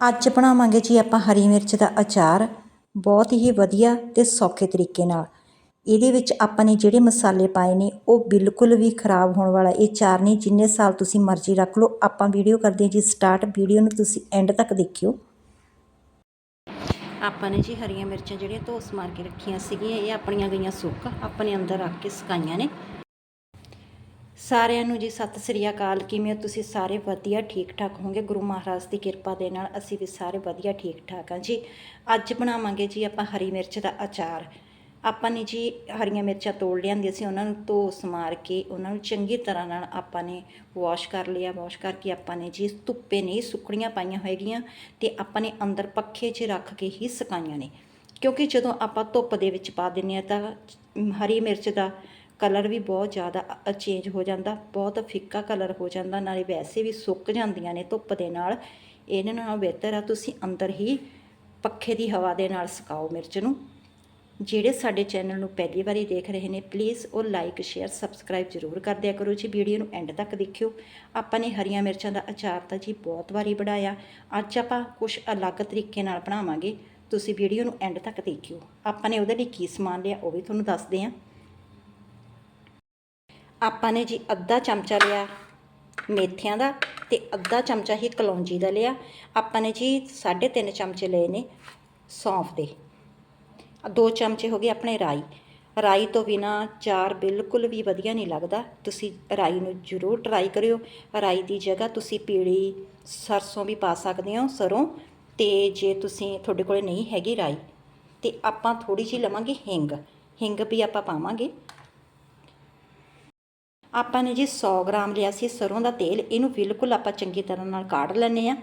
ਅੱਜ ਬਣਾਵਾਂਗੇ ਜੀ ਆਪਾਂ ਹਰੀ ਮਿਰਚ ਦਾ ਅਚਾਰ, ਬਹੁਤ ਹੀ ਵਧੀਆ ਤੇ ਸੌਖੇ ਤਰੀਕੇ ਨਾਲ। ਇਹਦੇ ਵਿੱਚ ਆਪਾਂ ਨੇ ਜਿਹੜੇ ਮਸਾਲੇ ਪਾਏ ਨੇ, ਉਹ ਬਿਲਕੁਲ ਵੀ ਖਰਾਬ ਹੋਣ ਵਾਲਾ ਇਹ ਅਚਾਰ ਨਹੀਂ, ਜਿੰਨੇ ਸਾਲ ਤੁਸੀਂ ਮਰਜ਼ੀ ਰੱਖ ਲਓ। ਆਪਾਂ ਵੀਡੀਓ ਕਰਦੇ ਹਾਂ ਜੀ ਸਟਾਰਟ, ਵੀਡੀਓ ਨੂੰ ਤੁਸੀਂ ਐਂਡ ਤੱਕ ਦੇਖਿਓ। ਆਪਾਂ ਨੇ ਜੀ ਹਰੀਆਂ ਮਿਰਚਾਂ ਜਿਹੜੀਆਂ ਧੋਸ ਮਾਰ ਕੇ ਰੱਖੀਆਂ ਸੀਗੀਆਂ, ਇਹ ਆਪਣੀਆਂ ਗਈਆਂ ਸੁੱਕ, ਆਪਣੇ ਅੰਦਰ ਰੱਖ ਕੇ ਸੁਕਾਈਆਂ ਨੇ। ਸਾਰਿਆਂ ਨੂੰ ਜੀ, ਸਤਿ ਸ੍ਰੀ ਅਕਾਲ। ਕਿਵੇਂ ਹੋ ਤੁਸੀਂ? ਸਾਰੇ ਵਧੀਆ, ਠੀਕ ਠਾਕ ਹੋਵੋਗੇ? ਗੁਰੂ ਮਹਾਰਾਜ ਦੀ ਕਿਰਪਾ ਦੇ ਨਾਲ ਅਸੀਂ ਵੀ ਸਾਰੇ ਵਧੀਆ, ਠੀਕ ਠਾਕ ਹਾਂ ਜੀ। ਅੱਜ ਬਣਾਵਾਂਗੇ ਜੀ ਆਪਾਂ ਹਰੀ ਮਿਰਚ ਦਾ ਅਚਾਰ। ਆਪਾਂ ਨੇ ਜੀ ਹਰੀਆਂ ਮਿਰਚਾਂ ਤੋੜ ਲਿਆਂਦੀਆਂ ਸੀ, ਉਹਨਾਂ ਨੂੰ ਧੋ ਸਮਾਰ ਕੇ ਉਹਨਾਂ ਨੂੰ ਚੰਗੀ ਤਰ੍ਹਾਂ ਨਾਲ ਆਪਾਂ ਨੇ ਵਾਸ਼ ਕਰ ਲਿਆ। ਵਾਸ਼ ਕਰਕੇ ਆਪਾਂ ਨੇ ਜੀ ਧੁੱਪੇ ਨਹੀਂ ਸੁੱਕਣੀਆਂ ਪਾਈਆਂ ਹੋਏਗੀਆਂ ਤੇ ਆਪਾਂ ਨੇ ਅੰਦਰ ਪੱਖੇ 'ਚ ਰੱਖ ਕੇ ਹੀ ਸੁਕਾਈਆਂ ਨੇ। ਕਿਉਂਕਿ ਜਦੋਂ ਆਪਾਂ ਧੁੱਪ ਦੇ ਵਿੱਚ ਪਾ ਦਿੰਨੇ ਆ ਤਾਂ ਹਰੀ ਮਿਰਚ ਦਾ ਕਲਰ ਵੀ ਬਹੁਤ ਜ਼ਿਆਦਾ ਚੇਂਜ ਹੋ ਜਾਂਦਾ, ਬਹੁਤ ਫਿੱਕਾ ਕਲਰ ਹੋ ਜਾਂਦਾ, ਨਾਲੇ ਵੈਸੇ ਵੀ ਸੁੱਕ ਜਾਂਦੀਆਂ ਨੇ ਧੁੱਪ ਦੇ ਨਾਲ। ਇਹਨਾਂ ਨਾਲੋਂ ਬਿਹਤਰ ਆ, ਤੁਸੀਂ ਅੰਦਰ ਹੀ ਪੱਖੇ ਦੀ ਹਵਾ ਦੇ ਨਾਲ ਸੁਕਾਓ ਮਿਰਚ ਨੂੰ। ਜਿਹੜੇ ਸਾਡੇ ਚੈਨਲ ਨੂੰ ਪਹਿਲੀ ਵਾਰੀ ਦੇਖ ਰਹੇ ਨੇ ਪਲੀਜ਼ ਉਹ ਲਾਈਕ ਸ਼ੇਅਰ ਸਬਸਕ੍ਰਾਈਬ ਜ਼ਰੂਰ ਕਰ ਦਿਆ ਕਰੋ ਜੀ, ਵੀਡੀਓ ਨੂੰ ਐਂਡ ਤੱਕ ਦੇਖਿਓ। ਆਪਾਂ ਨੇ ਹਰੀਆਂ ਮਿਰਚਾਂ ਦਾ ਅਚਾਰ ਤਾਂ ਜੀ ਬਹੁਤ ਵਾਰੀ ਬਣਾਇਆ, ਅੱਜ ਆਪਾਂ ਕੁਝ ਅਲੱਗ ਤਰੀਕੇ ਨਾਲ ਬਣਾਵਾਂਗੇ। ਤੁਸੀਂ ਵੀਡੀਓ ਨੂੰ ਐਂਡ ਤੱਕ ਦੇਖਿਓ। ਆਪਾਂ ਨੇ ਉਹਦੇ ਲਈ ਕੀ ਸਮਾਨ ਲਿਆ, ਉਹ ਵੀ ਤੁਹਾਨੂੰ ਦੱਸਦੇ ਹਾਂ ਆਪਾਂ ਨੇ ਜੀ ਅੱਧਾ ਚਮਚਾ ਲਿਆ ਮੇਥਿਆਂ ਦਾ ਤੇ ਅੱਧਾ ਚਮਚਾ ਹੀ ਕਲੌਂਜੀ ਦਾ ਲਿਆ। ਆਪਾਂ ਨੇ ਜੀ 3.5 ਚਮਚੇ ਲਏ ਨੇ ਸੌਂਫ ਦੇ। ਦੋ ਚਮਚੇ ਹੋ ਗਏ ਆਪਣੇ ਰਾਈ। ਰਾਈ ਤੋਂ ਬਿਨਾ ਚਾਰ ਬਿਲਕੁਲ ਵੀ ਵਧੀਆ ਨਹੀਂ ਲੱਗਦਾ। ਤੁਸੀਂ ਰਾਈ ਨੂੰ ਜ਼ਰੂਰ ਟਰਾਈ ਕਰਿਓ। ਰਾਈ ਦੀ ਜਗ੍ਹਾ ਤੁਸੀਂ ਪੀਲੀ ਸਰਸੋਂ ਵੀ ਪਾ ਸਕਦੇ ਹੋ, ਸਰੋਂ ਤੇ ਜੇ ਤੁਸੀਂ ਤੁਹਾਡੇ ਕੋਲੇ ਨਹੀਂ ਹੈਗੀ ਰਾਈ ਤੇ ਆਪਾਂ ਥੋੜੀ ਜਿਹੀ ਲਵਾਂਗੇ ਹਿੰਗ। ਹਿੰਗ ਵੀ ਆਪਾਂ ਪਾਵਾਂਗੇ। ਆਪਾਂ ਨੇ ਜੀ 100 ਗ੍ਰਾਮ ਲਿਆ ਸੀ ਸਰੋਂ ਦਾ ਤੇਲ, ਇਹਨੂੰ ਬਿਲਕੁਲ ਆਪਾਂ ਚੰਗੀ ਤਰ੍ਹਾਂ ਨਾਲ ਕਾੜ ਲੈਣੇ ਆ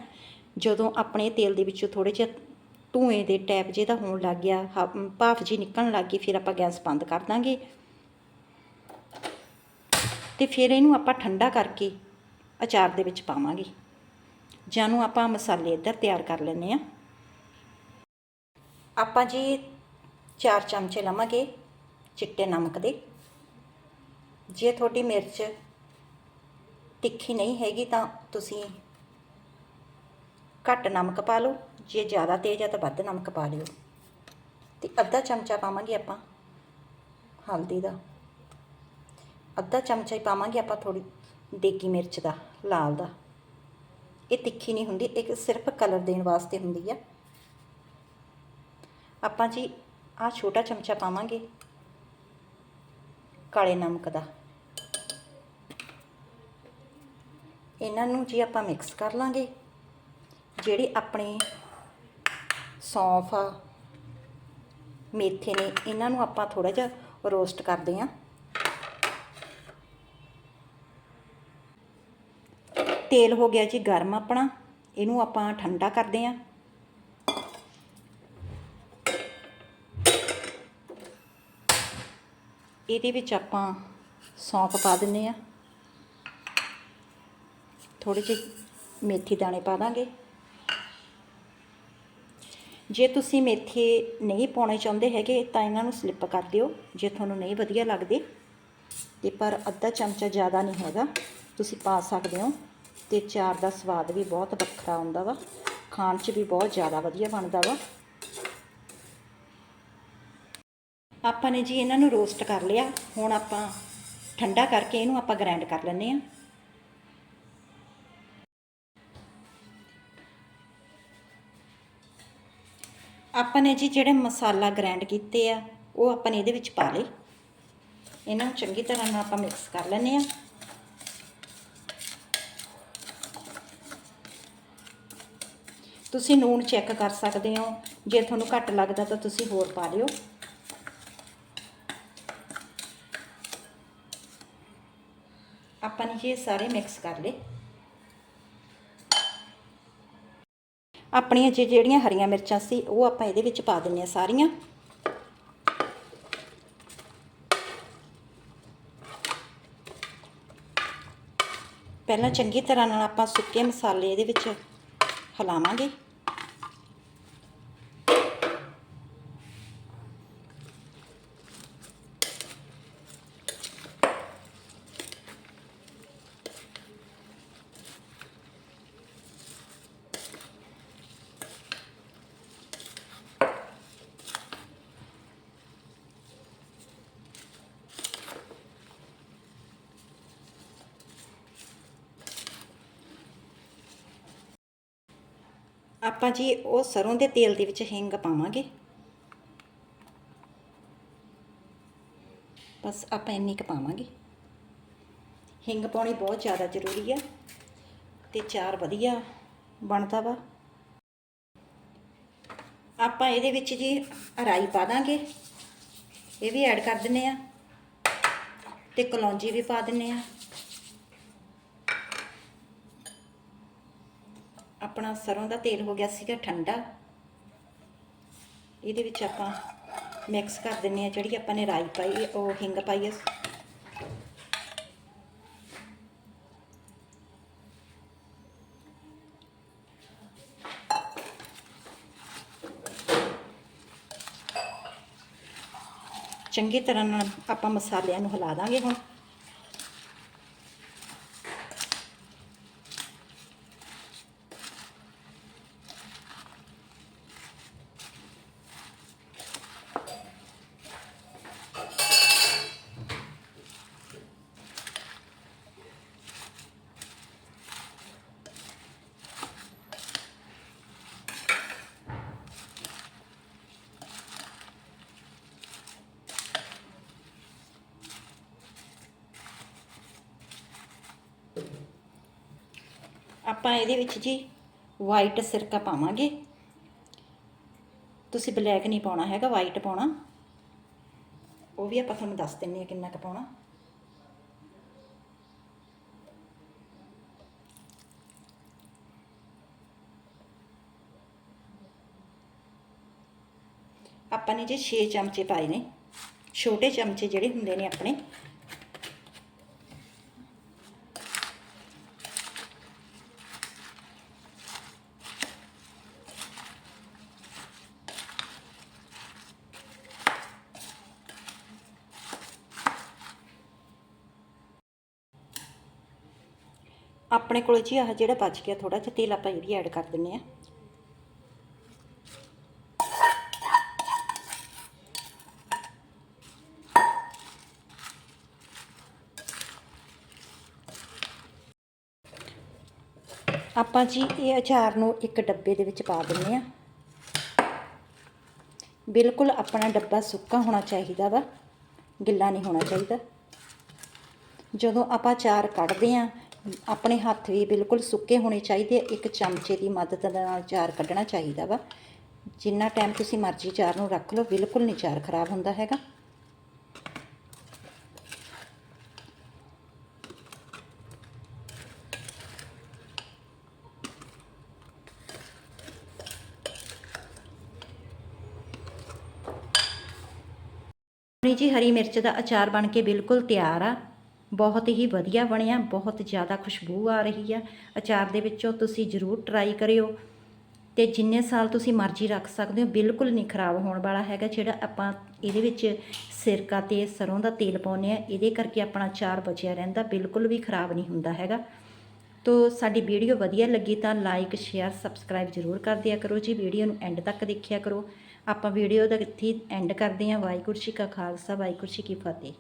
ਜਦੋਂ ਆਪਣੇ ਤੇਲ ਦੇ ਵਿੱਚੋਂ ਥੋੜੇ ਜਿਹਾ ਧੂਏ ਦੇ ਟੈਪ ਜੇ ਦਾ ਹੋਣ ਲੱਗ ਗਿਆ, ਹ- ਭਾਫ ਜੀ ਨਿਕਲਣ ਲੱਗ ਗਈ, ਫਿਰ ਆਪਾਂ ਗੈਸ ਬੰਦ ਕਰ ਦਾਂਗੇ। ਤੇ ਫਿਰ ਇਹਨੂੰ ਆਪਾਂ ਠੰਡਾ ਕਰਕੇ ਅਚਾਰ ਦੇ ਵਿੱਚ ਪਾਵਾਂਗੇ। ਜਾਨੂੰ ਆਪਾਂ ਮਸਾਲੇ ਇੱਧਰ ਤਿਆਰ ਕਰ ਲੈਣੇ ਆ ਆਪਾਂ ਜੀ 4 ਚਮਚੇ ਲਵਾਂਗੇ ਚਿੱਟੇ ਨਮਕ ਦੇ। ਜੇ ਤੁਹਾਡੀ ਮਿਰਚ ਤਿੱਖੀ ਨਹੀਂ ਹੈਗੀ ਤਾਂ ਤੁਸੀਂ ਘੱਟ ਨਮਕ ਪਾ ਲਓ, ਜੇ ਜ਼ਿਆਦਾ ਤੇਜ਼ ਹੈ ਤਾਂ ਵੱਧ ਨਮਕ ਪਾ ਲਿਓ। ਤੇ ਅੱਧਾ ਚਮਚਾ ਪਾਵਾਂਗੇ ਆਪਾਂ ਹਲਦੀ ਦਾ। ਅੱਧਾ ਚਮਚਾ ਹੀ ਪਾਵਾਂਗੇ ਆਪਾਂ ਥੋੜੀ ਦੇਗੀ ਮਿਰਚ ਦਾ, ਲਾਲ ਦਾ। ਇਹ ਤਿੱਖੀ ਨਹੀਂ ਹੁੰਦੀ, ਇੱਕ ਸਿਰਫ ਕਲਰ ਦੇਣ ਵਾਸਤੇ ਹੁੰਦੀ ਆ। ਆਪਾਂ ਜੀ ਆ ਛੋਟਾ ਚਮਚਾ ਪਾਵਾਂਗੇ ਕਾਲੇ ਨਮਕ ਦਾ। ਇਹਨਾਂ ਨੂੰ ਜੀ ਆਪਾਂ ਮਿਕਸ ਕਰ ਲਾਂਗੇ। ਜਿਹੜੇ ਆਪਣੇ ਸੌਂਫ ਮੇਥੇ ਨੇ, ਇਹਨਾਂ ਨੂੰ ਆਪਾਂ ਥੋੜਾ ਜਿਹਾ ਰੋਸਟ ਕਰਦੇ ਆਂ ਤੇਲ ਹੋ ਗਿਆ ਜੀ ਗਰਮ ਆਪਣਾ, ਇਹਨੂੰ ਆਪਾਂ ਠੰਡਾ ਕਰਦੇ ਆਂ ਇਹਦੇ ਵਿੱਚ ਆਪਾਂ ਸੌਂਫ ਪਾ ਦਿੰਨੇ ਆ ਥੋੜੇ ਜਿਹੇ ਮੇਥੀ ਦਾਣੇ ਪਾ ਦਾਂਗੇ। ਜੇ ਤੁਸੀਂ ਮੇਥੇ ਨਹੀਂ ਪਾਉਣੇ ਚਾਹੁੰਦੇ ਹੈਗੇ, ਤਾਂ ਇਹਨਾਂ ਨੂੰ ਸਲਿੱਪ ਕਰ ਦਿਓ। ਜੇ ਤੁਹਾਨੂੰ ਨਹੀਂ ਵਧੀਆ ਲੱਗਦੇ ਤੇ ਪਰ ਅੱਧਾ ਚਮਚਾ ਜ਼ਿਆਦਾ ਨਹੀਂ ਹੈਗਾ, ਤੁਸੀਂ ਪਾ ਸਕਦੇ ਹੋ ਤੇ ਚਾਰ ਦਾ ਸਵਾਦ ਵੀ ਬਹੁਤ ਵੱਖਰਾ ਆਉਂਦਾ ਵਾ। ਖਾਣ 'ਚ ਵੀ ਬਹੁਤ ਜ਼ਿਆਦਾ ਵਧੀਆ ਬਣਦਾ ਵਾ। ਆਪਾਂ ਨੇ ਜੀ ਇਹਨਾਂ ਨੂੰ ਰੋਸਟ ਕਰ ਲਿਆ। ਹੁਣ ਆਪਾਂ ਠੰਡਾ ਕਰਕੇ ਇਹਨੂੰ ਆਪਾਂ ਗ੍ਰਾਈਂਡ ਕਰ ਲੈਂਦੇ ਆ ਆਪਾਂ ਨੇ ਜੀ ਜਿਹੜੇ ਮਸਾਲਾ ਗ੍ਰਾਈਂਡ ਕੀਤੇ ਆ, ਉਹ ਆਪਾਂ ਨੇ ਇਹਦੇ ਵਿੱਚ ਪਾ ਲਏ। ਇਹਨਾਂ ਨੂੰ ਚੰਗੀ ਤਰ੍ਹਾਂ ਨਾਲ ਆਪਾਂ ਮਿਕਸ ਕਰ ਲੈਂਦੇ ਆ ਤੁਸੀਂ ਨੂਣ ਚੈੱਕ ਕਰ ਸਕਦੇ ਹੋ। ਜੇ ਤੁਹਾਨੂੰ ਘੱਟ ਲੱਗਦਾ ਤਾਂ ਤੁਸੀਂ ਹੋਰ ਪਾ ਲਿਓ। ਆਪਾਂ ਨੇ ਇਹ ਸਾਰੇ ਮਿਕਸ ਕਰ ਲਏ। ਆਪਣੀਆਂ ਜੇ ਜਿਹੜੀਆਂ ਹਰੀਆਂ ਮਿਰਚਾਂ ਸੀ, ਉਹ ਆਪਾਂ ਇਹਦੇ ਵਿੱਚ ਪਾ ਦਿੰਨੇ ਆ ਸਾਰੀਆਂ। ਪਹਿਲਾਂ ਚੰਗੀ ਤਰ੍ਹਾਂ ਨਾਲ ਆਪਾਂ ਸੁੱਕੇ ਮਸਾਲੇ ਇਹਦੇ ਵਿੱਚ ਹਿਲਾਵਾਂਗੇ। ਆਪਾਂ ਜੀ ਉਹ ਸਰੋਂ ਦੇ ਤੇਲ ਦੇ ਵਿੱਚ ਹਿੰਗ ਪਾਵਾਂਗੇ। ਬਸ ਆਪਾਂ ਇੰਨੀ ਕੁ ਪਾਵਾਂਗੇ। ਹਿੰਗ ਪਾਉਣੀ ਬਹੁਤ ਜ਼ਿਆਦਾ ਜ਼ਰੂਰੀ ਆ ਤੇ ਚਾਰ ਵਧੀਆ ਬਣਦਾ ਵਾ। ਆਪਾਂ ਇਹਦੇ ਵਿੱਚ ਜੀ ਰਾਈ ਪਾ ਦਾਂਗੇ। ਇਹ ਵੀ ਐਡ ਕਰ ਦਿੰਨੇ ਆ ਤੇ ਕਲੌਂਜੀ ਵੀ ਪਾ ਦਿੰਨੇ ਆ। ਆਪਣਾ ਸਰੋਂ ਦਾ ਤੇਲ ਹੋ ਗਿਆ ਸੀਗਾ ਠੰਡਾ। ਇਹਦੇ ਵਿੱਚ ਆਪਾਂ ਮਿਕਸ ਕਰ ਦਿੰਨੇ ਆ ਜਿਹੜੀ ਆਪਾਂ ਨੇ ਰਾਈ ਪਾਈ ਉਹ ਹਿੰਗ ਪਾਈ ਹੈ। ਚੰਗੀ ਤਰ੍ਹਾਂ ਨਾਲ ਆਪਾਂ ਮਸਾਲਿਆਂ ਨੂੰ ਹਿਲਾ ਦਾਂਗੇ ਹੁਣ। ਆਪਾਂ ਇਹਦੇ ਵਿੱਚ ਜੀ ਵਾਈਟ ਸਿਰਕਾ ਪਾਵਾਂਗੇ। ਤੁਸੀਂ ਬਲੈਕ ਨਹੀਂ ਪਾਉਣਾ ਹੈਗਾ ਵਾਈਟ ਪਾਉਣਾ। ਉਹ ਵੀ ਆਪਾਂ ਤੁਹਾਨੂੰ ਦੱਸ ਦਿੰਨੇ ਆ ਕਿੰਨਾ ਕੁ ਪਾਉਣਾ। ਆਪਾਂ ਨੇ ਜੀ 6 ਚਮਚੇ ਪਾਏ ਨੇ। ਛੋਟੇ ਚਮਚੇ ਜਿਹੜੇ ਹੁੰਦੇ ਨੇ ਆਪਣੇ। ਆਪਣੇ ਕੋਲ ਜੀ ਆਹ ਜਿਹੜਾ ਬਚ ਗਿਆ ਥੋੜਾ ਜਿਹਾ ਤੇਲ ਆਪਾਂ ਇਹ ਵੀ ਐਡ ਕਰ ਦਿੰਨੇ ਆ ਆਪਾਂ ਜੀ ਇਹ ਅਚਾਰ ਨੂੰ ਇੱਕ ਡੱਬੇ ਦੇ ਵਿੱਚ ਪਾ ਦਿੰਨੇ ਆ ਬਿਲਕੁਲ ਆਪਣਾ ਡੱਬਾ ਸੁੱਕਾ ਹੋਣਾ ਚਾਹੀਦਾ ਵਾ, ਗਿੱਲਾ ਨਹੀਂ ਹੋਣਾ ਚਾਹੀਦਾ। ਜਦੋਂ ਆਪਾਂ ਅਚਾਰ ਕੱਢਦੇ ਆ ਆਪਣੇ ਹੱਥ ਵੀ ਬਿਲਕੁਲ ਸੁੱਕੇ ਹੋਣੇ ਚਾਹੀਦੇ ਇੱਕ ਚਮਚੇ ਦੀ ਮਦਦ ਨਾਲ ਚਾਰ ਕੱਢਣਾ ਚਾਹੀਦਾ ਵਾ। ਜਿੰਨਾ ਟਾਈਮ ਤੁਸੀਂ ਮਰਜ਼ੀ ਚਾਰ ਨੂੰ ਰੱਖ ਲਓ, ਬਿਲਕੁਲ ਨਹੀਂ ਚਾਰ ਖਰਾਬ ਹੁੰਦਾ ਹੈਗਾ। ਜੀ, ਹਰੀ ਮਿਰਚ ਦਾ ਅਚਾਰ ਬਣ ਕੇ ਬਿਲਕੁਲ ਤਿਆਰ ਆ। ਬਹੁਤ ਹੀ ਵਧੀਆ ਬਣਿਆ, ਬਹੁਤ ਜ਼ਿਆਦਾ ਖੁਸ਼ਬੂ ਆ ਰਹੀ ਆ। ਅਚਾਰ ਦੇ ਵਿੱਚੋਂ ਤੁਸੀਂ ਜ਼ਰੂਰ ਟਰਾਈ ਕਰਿਓ ਤੇ ਜਿੰਨੇ ਸਾਲ ਤੁਸੀਂ ਮਰਜ਼ੀ ਰੱਖ ਸਕਦੇ ਹੋ, ਬਿਲਕੁਲ ਨਹੀਂ ਖਰਾਬ ਹੋਣ ਵਾਲਾ ਹੈਗਾ ਜਿਹੜਾ ਆਪਾਂ ਇਹਦੇ ਵਿੱਚ ਸਿਰਕਾ ਤੇ ਸਰੋਂ ਦਾ ਤੇਲ ਪਾਉਂਦੇ ਆ ਇਹਦੇ ਕਰਕੇ ਆਪਣਾ ਅਚਾਰ ਬਚਿਆ ਰਹਿੰਦਾ, ਬਿਲਕੁਲ ਵੀ ਖਰਾਬ ਨਹੀਂ ਹੁੰਦਾ ਹੈਗਾ। ਤੋ ਸਾਡੀ ਵੀਡੀਓ ਵਧੀਆ ਲੱਗੀ ਤਾਂ ਲਾਈਕ ਸ਼ੇਅਰ ਸਬਸਕ੍ਰਾਈਬ ਜ਼ਰੂਰ ਕਰ ਦਿਆ ਕਰੋ ਜੀ, ਵੀਡੀਓ ਨੂੰ ਐਂਡ ਤੱਕ ਦੇਖਿਆ ਕਰੋ। ਆਪਾਂ ਵੀਡੀਓ ਦਾ ਇੱਥੇ ਐਂਡ ਕਰਦੇ ਹਾਂ। ਵਾਹਿਗੁਰੂ ਜੀ ਕਾ ਖਾਲਸਾ, ਵਾਹਿਗੁਰੂ ਜੀ ਕੀ ਫਤਿਹ।